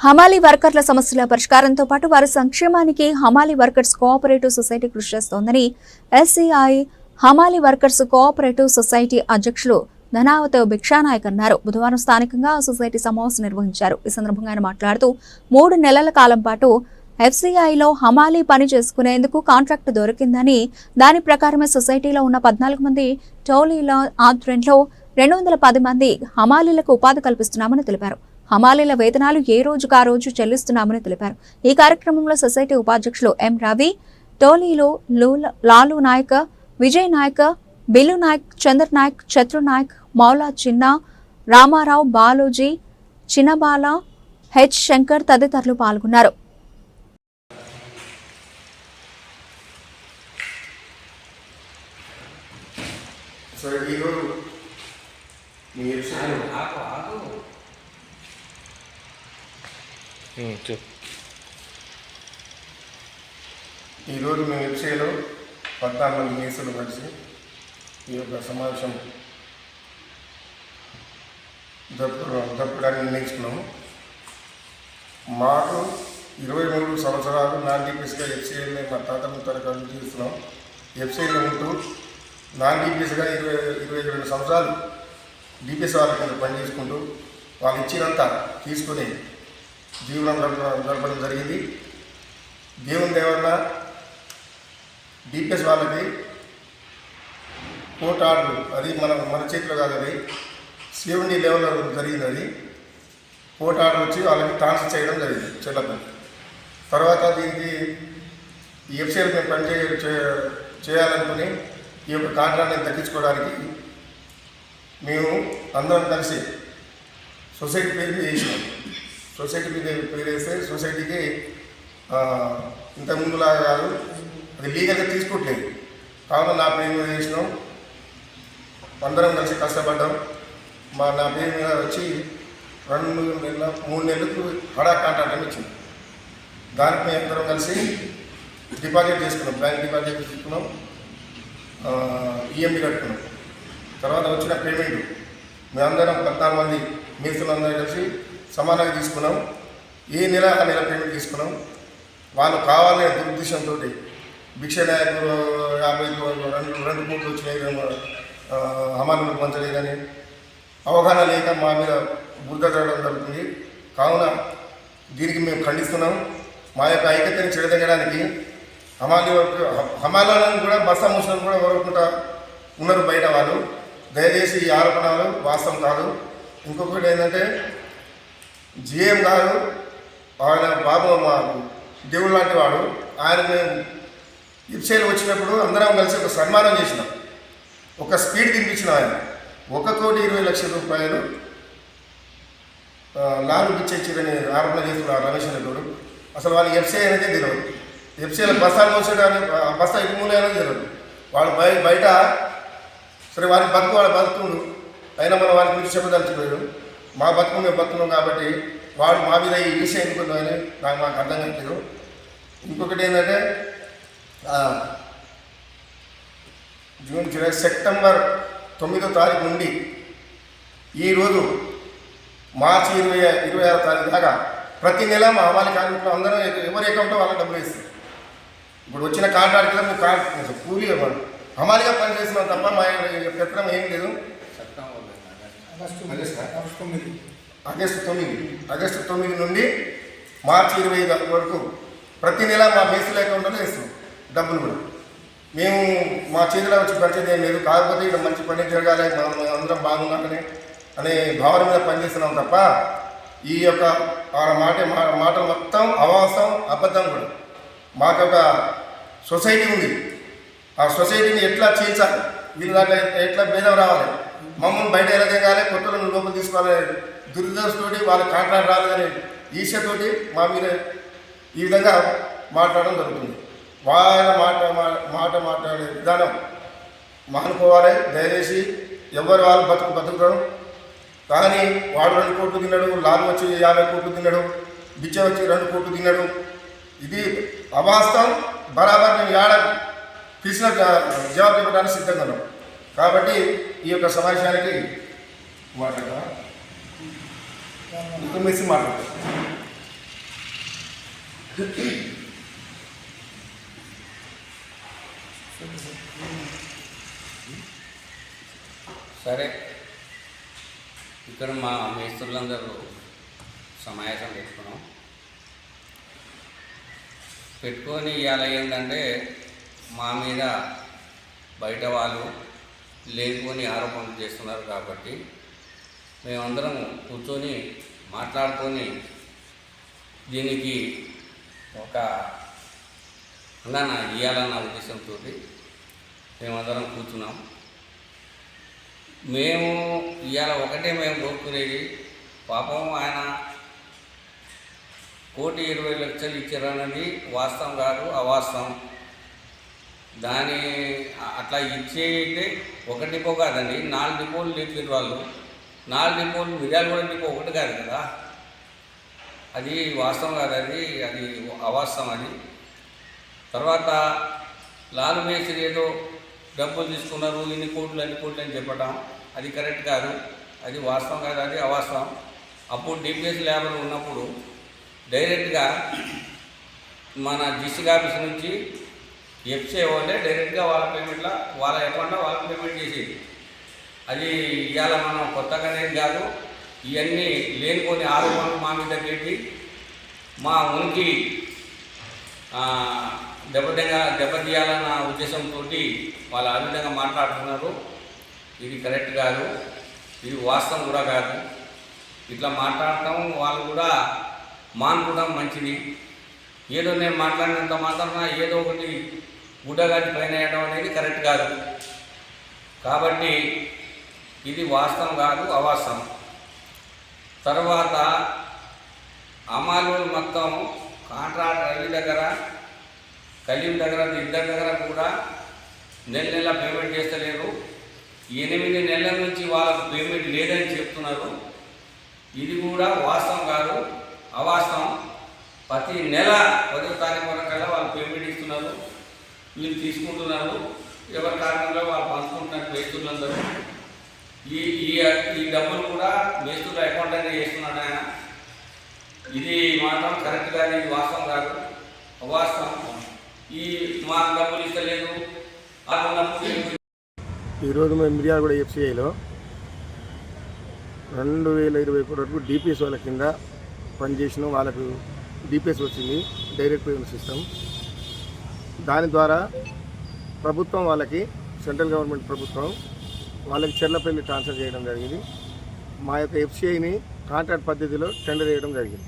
హమాలీ వర్కర్ల సమస్యల పరిష్కారంతో పాటు వారి సంక్షేమానికి హమాలీ వర్కర్స్ కోఆపరేటివ్ సొసైటీ కృషి చేస్తోందని ఎస్సీఐ హమాలీ వర్కర్స్ కోఆపరేటివ్ సొసైటీ అధ్యక్షులు ధనావత భిక్షానాయక్ అన్నారు. బుధవారం స్థానికంగా ఆ సొసైటీ సమావేశం నిర్వహించారు. ఈ సందర్భంగా ఆయన మాట్లాడుతూ మూడు నెలల కాలం పాటు ఎఫ్సీఐలో హమాలీ పని చేసుకునేందుకు కాంట్రాక్ట్ దొరికిందని దాని ప్రకారమే సొసైటీలో ఉన్న పద్నాలుగు మంది టౌలీల ఆధ్వర్యంలో రెండు వందల పది మంది హమాలీలకు ఉపాధి కల్పిస్తున్నామని తెలిపారు. హమాలీల వేతనాలు ఏ రోజుకు ఆ రోజు చెల్లిస్తున్నామని తెలిపారు. ఈ కార్యక్రమంలో సొసైటీ ఉపాధ్యక్షులు ఎం రవి టోలీలు లూల- నాయక్ విజయ్ నాయక్ బిల్లు నాయక్ చంద్ర నాయక్ చత్రు నాయక్ మౌలా చిన్న రామారావు బాలోజీ చిన్నబాల హెచ్ శంకర్ తదితరులు పాల్గొన్నారు. సో ఈరోజు మీ ఈరోజు మేము వెబ్సైట్లో పద్నాలుగు మంది మేసులు కలిసి ఈ యొక్క సమావేశం జరుపు జరపడానికి నిర్ణయించుకున్నాము. మాకు ఇరవై మూడు సంవత్సరాలు నాన్ డీపీఎస్గా ఎఫ్సీఎల్ని మా తాత ముత్తాలు చేస్తున్నాం. ఎఫ్సీఎల్ ఉంటూ నాన్ డీపీఎస్గా ఇరవై ఇరవై రెండు సంవత్సరాలు డీపీఎస్ వాళ్ళ కింద పనిచేసుకుంటూ వాళ్ళు ఇచ్చినంత తీసుకుని జీవనం జరపడం జరిగింది. దేవుని దేవల్ల డిపిఎస్ వాళ్ళకి కోర్టు ఆర్డర్ అది మన మన చేతిలో కాదు అది. సిఎండి లెవెల్లో జరిగింది అది. కోర్టు ఆర్డర్ వచ్చి వాళ్ళకి ట్రాన్స్ఫర్ చేయడం జరిగింది చెల్లపల్లి తర్వాత దీనికి ఈ ఎఫ్సీఎల్ మేము పనిచే చేయాలనుకుని ఈ యొక్క కాంట్రాక్ట్ని తగ్గించుకోవడానికి మేము అందరం కలిసి సొసైటీ పేరు వేసినాం. సొసైటీ మీద పేరేస్తే సొసైటీకి ఇంతకుముందులాగా ఇంత ముందులాగా కాదు అది లీగల్గా తీసుకోవట్లేదు కావున నా పేరు మీద వేసినాం అందరం కలిసి కష్టపడ్డాం. మా నా పేరు మీద వచ్చి రెండు నెలల మూడు నెలలకు హడా కాంట్రాక్ట్ అని ఇచ్చింది దానికి మేము అందరం కలిసి డిపాజిట్ చేసుకున్నాం. బ్యాంక్ డిపాజిట్ తీసుకున్నాం ఈఎంఐ కట్టుకున్నాం. తర్వాత వచ్చిన పేమెంట్. మేమందరం పద్నాలుగు మంది మేస్తులందరూ కలిసి సమానంగా తీసుకున్నాం. ఏ నెల ఆ నెల పేమెంట్ తీసుకున్నాం. వాళ్ళు కావాలనే దురుద్దేశంతో భిక్ష నాయకులు యాభై రెండు రెండు కోట్లు వచ్చినాయి ఆ, పంచలేదని అవగాహన లేక మా మీద బుద్ధ జరగడం జరుగుతుంది. కావున దీనికి మేము ఖండిస్తున్నాం. మా యొక్క ఐక్యతను చెడదగడానికి హమాలి వరకు హమాలను కూడా బస్సా మూసిన కూడా వరకుంటా ఉన్నారు బయట వాళ్ళు. దయచేసి ఈ ఆరోపణలు వాస్తవం కాదు. ఇంకొకటి ఏంటంటే జిఎం గారు ఆయన బాబు మా దేవుడు లాంటి వాడు ఆయన మేము ఇప్సైలు వచ్చినప్పుడు అందరం కలిసి ఒక సన్మానం చేసినాం. ఒక స్పీడ్ తినిపించిన ఆయన. ఒక కోటి ఇరవై లక్షల రూపాయలు ఆ, లాలు ఆరోపణ చేస్తున్నారు రమేష్ అనేటోడు అసలు వాళ్ళు ఎఫ్సీఐ అనేది తెలియదు ఎఫ్సీఐలో బస్తాలు మోసేయడానికి ఆ బస్తా ఇటు మూలే అనేది తెలియదు వాళ్ళు బయ బయట సరే వారికి బతుకు వాళ్ళ బతుకుండు అయినా మనం వారికి గురించి చెప్పదలుచుకోలేదు మా బతుకు మేము బతుకున్నాం కాబట్టి వాడు మా మీద ఈ విషయం ఎందుకుందని నాకు మాకు అర్థం కావట్లేదు ఇంకొకటి ఏంటంటే జూన్ జూలై సెప్టెంబర్ తొమ్మిదో తారీఖు నుండి ఈరోజు మార్చి ఇరవై ఇరవై ఆరో తారీఖు దాకా ప్రతి నెల మా అమ్మాలి కార్మికులు అందరూ ఎవరి అకౌంట్లో వాళ్ళ డబ్బులు ఇస్తారు ఇప్పుడు వచ్చిన కాంట్రాక్ట్ కింద కాంట్రాక్ట్ కూలీ ఇవ్వండి అమాలిగా పనిచేస్తున్నాం తప్ప మా పెత్తనం ఏం లేదు. ఆగస్టు తొమ్మిది. ఆగస్టు? తొమ్మిది. నుండి మార్చి ఇరవై ఐదు వరకు ప్రతి నెల మా మేసుల అకౌంట్లో వేస్తాం డబ్బులు కూడా. మేము మా చేతిలో వచ్చి పనిచేది ఏం లేదు. కాకపోతే ఇక్కడ మంచి పని జరగాలి. మనం అందరం బాగుండాలని అనే భావన మీద పనిచేస్తున్నాం తప్ప ఈ యొక్క ఆ మాట మా- మాట మొత్తం అవాసం అబద్ధం కూడా. మాకు ఒక సొసైటీ ఉంది. ఆ సొసైటీని ఎట్లా చేయించాలి వీళ్ళ దాంట్లో ఎట్లా భేదం రావాలి? మమ్మల్ని బయట ఎలా దిగాలి? కొత్తలను లోపల తీసుకోవాలి. దురదృష్టతోటి వాళ్ళ కాంట్రాక్ట్ రాలేదని ఈర్ష్యతోటి మా మీద ఈ విధంగా మాట్లాడడం జరుగుతుంది. వాళ్ళ మాట మాట మాట్లాడే విధానం మానుకోవాలి. దయచేసి ఎవరు వాళ్ళు బతుకు బతుకుతారు? కానీ వాడు రెండు కోట్లు తిన్నాడు లాభం వచ్చి యాభై కోట్లు తిన్నాడు బిచ్చ వచ్చి రెండు కోట్లు తిన్నాడు. ఇది అవాస్తవం. బరాబర్ మేము ఏడాది తీసిన జవాబు ఇవ్వడానికి సిద్ధంగా ఉన్నాం. కాబట్టి ఈ యొక్క సమావేశానికి మాట్లాడతా ఇంకో మాట్లాడతాం సరే. ఇక్కడ మా మేస్త్రులందరూ సమావేశం పెట్టుకున్నాం. పెట్టుకొని ఇవాళ ఏంటంటే మా మీద బయట వాళ్ళు లేనిపోని ఆరోపణలు చేస్తున్నారు కాబట్టి మేమందరం కూర్చొని మాట్లాడుకొని దీనికి ఒక అన్న ఇవ్వాలన్న ఉద్దేశంతో మేమందరం కూర్చున్నాం. మేము ఇవాళ ఒకటే మేము కోరుకునేది పాపం ఆయన కోటి ఇరవై లక్షలు ఇచ్చారన్నది వాస్తవం కాదు అవాస్తవం. దాని అట్లా ఇచ్చేది ఒక డిపో కాదండి నాలుగు డిపోలు లేచిన వాళ్ళు. నాలుగు డిపోలు మిర్యాలగూడ డిపో ఒకటి కాదు కదా. అది వాస్తవం కాదండి అది అది అవాస్తవం అది. తర్వాత లాలు మేస్త్రి ఏదో డబ్బులు తీసుకున్నారు ఇన్ని కోట్లు అన్ని కోట్లు అని చెప్పడం అది కరెక్ట్ కాదు. అది వాస్తవం కాదు అది అవాస్తవం. అప్పుడు డిపిఎస్ లేబర్ ఉన్నప్పుడు డైరెక్ట్గా మన డిస్టిక్ ఆఫీస్ నుంచి ఎఫ్సీ వాళ్ళే డైరెక్ట్గా వాళ్ళ పేమెంట్లో వాళ్ళ అకౌంట్లో వాళ్ళకి పేమెంట్ చేసేది. అది ఇవాళ మనం కొత్తగానే కాదు ఇవన్నీ లేనిపోని ఆరోపణలు మా మీద పెట్టి మా ఉనికి దెబ్బతిగా దెబ్బతీయాలన్న ఉద్దేశంతో వాళ్ళు ఆ విధంగా మాట్లాడుతున్నారు. ఇది కరెక్ట్ కాదు ఇది వాస్తవం కూడా కాదు. ఇట్లా మాట్లాడటం వాళ్ళు కూడా మానుకోవడం మంచిది. ఏదో నేను మాట్లాడినంత మాత్రం ఏదో ఒకటి గుడ్డగాని పైన వేయడం అనేది కరెక్ట్ కాదు. కాబట్టి ఇది వాస్తవం కాదు అవాస్తవం. తర్వాత అమాలు మొత్తం కాంట్రాక్ట్ రవి దగ్గర కలీం దగ్గర ఇద్దరి దగ్గర కూడా నెల నెల పేమెంట్ చేస్తలేరు. ఎనిమిది నెలల నుంచి వాళ్ళకు పేమెంట్ లేదని చెప్తున్నారు. ఇది కూడా వాస్తవం కాదు అవాస్తవం. ప్రతి నెల పదో తారీఖు వరకల్లా వాళ్ళు పేమెంట్ ఇస్తున్నారు. మీరు తీసుకుంటున్నారు. ఎవరి కారణంగా వాళ్ళు పంచుకుంటున్నారు మేస్తులందరూ ఈ ఈ ఈ డబ్బులు కూడా మేస్తుల అకౌంట్ అనేది చేస్తున్నాడు ఆయన. ఇది మాత్రం కరెక్ట్ కానీ ఇది వాస్తవం కాదు. అవాస్తవం. ఈ మా డబ్బులు ఇస్తలేదు. ఈరోజు మేము మిర్యాలగూడ ఎఫ్సిఐలో రెండు వేల ఇరవై ఒకటి వరకు డిపిఎస్ వాళ్ళ కింద పనిచేసిన వాళ్ళకు డిపిఎస్ వచ్చింది. డైరెక్ట్ పేమెంట్ సిస్టమ్ దాని ద్వారా ప్రభుత్వం వాళ్ళకి సెంట్రల్ గవర్నమెంట్ ప్రభుత్వం వాళ్ళకి చెర్లపల్లి ట్రాన్స్ఫర్ చేయడం జరిగింది. మా యొక్క ఎఫ్సిఐని కాంట్రాక్ట్ పద్ధతిలో టెండర్ చేయడం జరిగింది.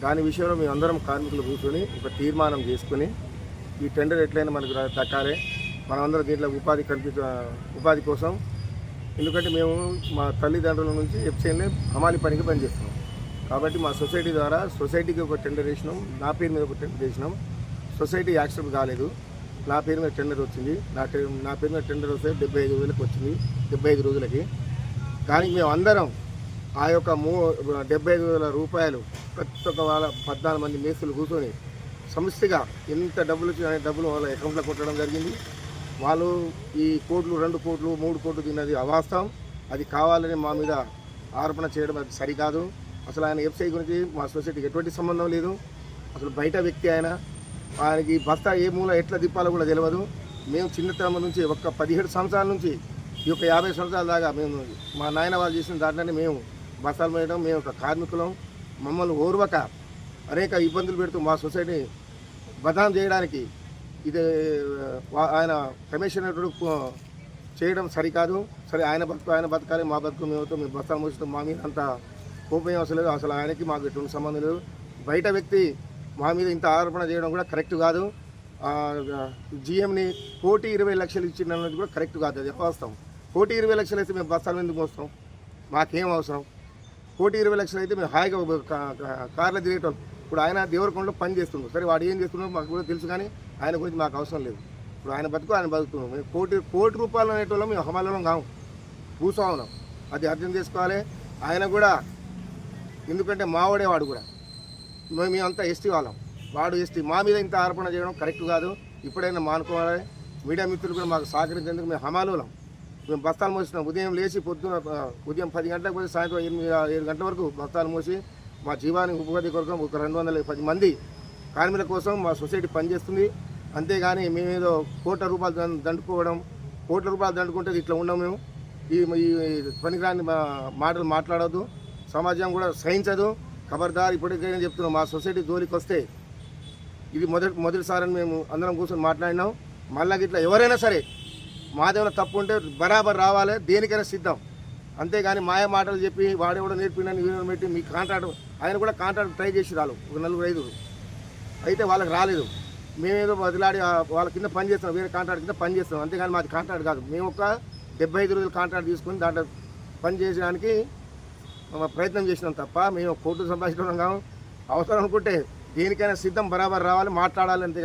దాని విషయంలో మేము అందరం కార్మికులు కూర్చొని ఒక తీర్మానం చేసుకుని ఈ టెండర్ ఎట్లయినా మనకు రా- దక్కాలి. మనమందరం దీంట్లో ఉపాధి కల్పించ ఉపాధి కోసం. ఎందుకంటే మేము మా తల్లిదండ్రుల నుంచి ఎఫ్సిఐని హమాలి పనికి పనిచేస్తున్నాం. కాబట్టి మా సొసైటీ ద్వారా సొసైటీకి ఒక టెండర్ వేసినాం. నా పేరు మీద ఒక టెండర్ చేసినాం సొసైటీ యాక్సెప్ట్ కాలేదు. నా పేరు మీద టెండర్ వచ్చింది. నా నా పేరు మీద టెండర్ వస్తే డెబ్బై ఐదు వేలకు వచ్చింది. డెబ్బై ఐదు రోజులకి. దానికి మేము అందరం ఆ యొక్క మూ డెబ్బై ఐదు వేల రూపాయలు ప్రతి ఒక్క వాళ్ళ పద్నాలుగు మంది మేస్తులు కూర్చొని సమస్యగా ఎంత డబ్బులు వచ్చినా అనే డబ్బులు వాళ్ళ అకౌంట్లో కొట్టడం జరిగింది. వాళ్ళు ఈ కోట్లు రెండు కోట్లు మూడు కోట్లు తిన్నది అవాస్తవం. అది కావాలని మా మీద ఆరోపణ చేయడం అది సరికాదు. అసలు ఆయన వెబ్సైట్ గురించి మా సొసైటీకి ఎటువంటి సంబంధం లేదు. అసలు బయట వ్యక్తి ఆయన ఆయనకి బస్తా ఏ మూల ఎట్లా తిప్పాలో కూడా తెలియదు మేము చిన్నతనం నుంచి ఒక పదిహేడు సంవత్సరాల నుంచి ఈ యొక్క యాభై సంవత్సరాల దాకా మేము మా నాయన వాళ్ళు చేసిన దాంట్లోనే మేము బస్తాలు వేయడం మేము ఒక కార్మికులం. మమ్మల్ని ఓర్వక అనేక ఇబ్బందులు పెడుతూ మా సొసైటీ బదాం చేయడానికి ఇది ఆయన కమిషనర్ చేయడం సరికాదు. సరే ఆయన బతుకు ఆయన బతకాలి మా బతుకు మేమతో మేము బస్తాలు మోస్తాం మా మీద అంత కోపం అవసరం లేదు. అసలు ఆయనకి మాకు ఎటువంటి సంబంధం లేదు. బయట వ్యక్తి మా మీద ఇంత ఆరోపణ చేయడం కూడా కరెక్ట్ కాదు. జిఎంని కోటి ఇరవై లక్షలు ఇచ్చిందన్నది కూడా కరెక్ట్ కాదు. అది వాస్తవం కోటి ఇరవై లక్షలు అయితే మేము బస్తాలు ఎందుకు వస్తాం మాకేం అవసరం? కోటి ఇరవై లక్షలు అయితే మేము హాయిగా కార్లో తిరిగేటోళ్ళం. ఇప్పుడు ఆయన దేవరకొండలో పని చేస్తుండ్రు సరే వాడు ఏం చేస్తున్నాడో మాకు కూడా తెలుసు కానీ ఆయన గురించి మాకు అవసరం లేదు. ఇప్పుడు ఆయన బతుకు ఆయన బతుకుతున్నాం. మేము కోటి కోటి రూపాయలు అనేటోళ్ళం మేము హమాలలో కాము. భూస్వాములం అది అర్థం చేసుకోవాలి. ఆయన కూడా ఎందుకంటే మావాడే వాడు కూడా. మేమంతా ఎస్టీ వాళ్ళం. వాడు ఎస్టీ. మా మీద ఇంత ఆరోపణ చేయడం కరెక్ట్ కాదు. ఇప్పుడైనా మానుకోవాలి. మీడియా మిత్రులు కూడా మాకు సహకరించేందుకు మేము హమాలులం. మేము బస్తాలు మోసినాం. ఉదయం లేచి పొద్దున ఉదయం పది గంటలకు పోయి సాయంత్రం ఎనిమిది ఏడు గంటల వరకు బస్తాలు మోసి మా జీవానికి ఉపాధి కొరకు ఒక రెండు వందల పది మంది కార్మికుల కోసం మా సొసైటీ పనిచేస్తుంది. అంతేగాని మేమేదో కోట్ల రూపాయలు దండుకోవడం కోట్ల రూపాయలు దండుకుంటే ఇట్లా ఉన్నాం మేము. ఈ ఈ పనికిరాని మా- మాటలు మాట్లాడద్దు. సమాజం కూడా సహించదు. ఖబర్దార్ ఇప్పటికైనా చెప్తున్నాం. మా సొసైటీ జోలికి వస్తే ఇది మొదటి మొదటిసారి మేము అందరం కూర్చొని మాట్లాడినాం. మళ్ళా ఇట్లా ఎవరైనా సరే మాదేమైనా తప్పు ఉంటే బరాబర్ రావాలి దేనికైనా సిద్ధం. అంతేగాని మాయ మాటలు చెప్పి వాడే కూడా నేర్పినని వీడియో పెట్టి మీ కాంట్రాక్ట్ ఆయన కూడా కాంట్రాక్ట్ ట్రై చేసి రాలు ఒక నలుగురు ఐదుగురు. అయితే వాళ్ళకి రాలేదు. మేమేదో వదిలాడి వాళ్ళ కింద పని చేస్తాం వేరే కాంట్రాక్ట్ కింద పని చేస్తాం అంతేగాని మాది కాంట్రాక్ట్ కాదు. మేము ఒక డెబ్బై ఐదు రోజులు కాంట్రాక్ట్ తీసుకుని దాంట్లో పని చేయడానికి ప్రయత్నం చేసినాం తప్ప మేము కోర్టు సంపాదించడం అవసరం అనుకుంటే దేనికైనా సిద్ధం బరాబర్ రావాలి మాట్లాడాలి అంతే